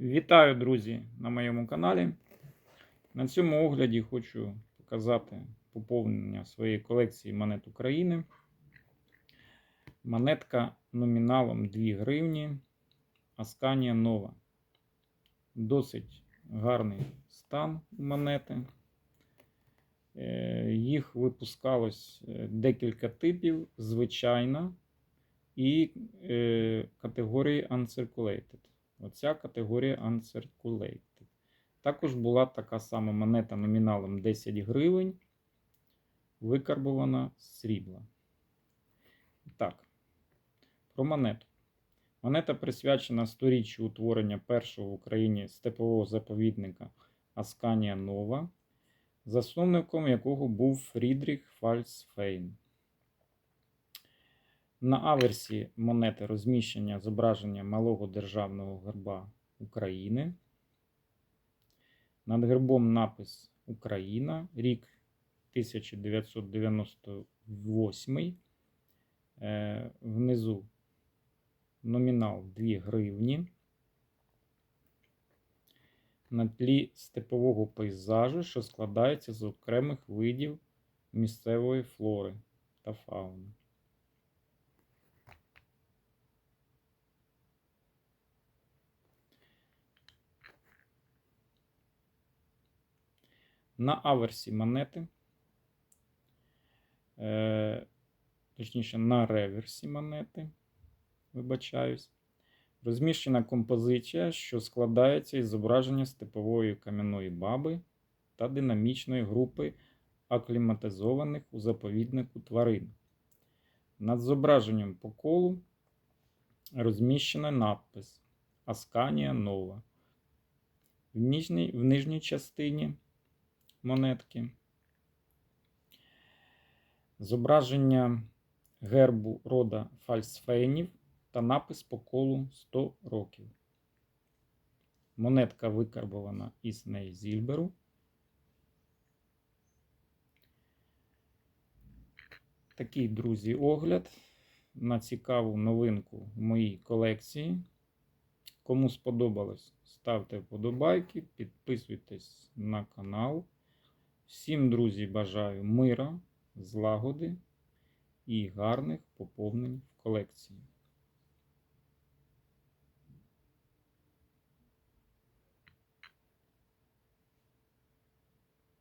Вітаю, друзі, на моєму каналі. На цьому огляді хочу показати поповнення своєї колекції монет України. Монетка номіналом 2 гривні Асканія Нова. Досить гарний стан монети. Е, Їх випускалось е, декілька типів, звичайна і е, категорії Uncirculated. Оця категорія Uncirculated. Також була така сама монета номіналом 10 гривень, викарбована з срібла. Так, про монету. Монета присвячена сторіччю утворення першого в Україні степового заповідника Асканія Нова, засновником якого був Фрідріх Фальцфейн. На аверсі монети розміщення зображення малого державного герба України. Над гербом напис Україна, рік 1998. Е, Внизу номінал 2 гривні. На тлі степового пейзажу, що складається з окремих видів місцевої флори та фауни. На аверсі монети, е, точніше, на реверсі монети, вибачаюсь, розміщена композиція, що складається із зображення степової кам'яної баби та динамічної групи акліматизованих у заповіднику тварин. Над зображенням по колу розміщено надпис Асканія Нова. В нижній, в нижній частині монетки. Зображення гербу рода фальсфейнів та напис по колу 100 років. Монетка викарбована із Нейзільберу. Такий, друзі, огляд на цікаву новинку в моїй колекції. Кому сподобалось, ставте вподобайки, підписуйтесь на канал. Всім, друзі, бажаю мира, злагоди і гарних поповнень в колекції.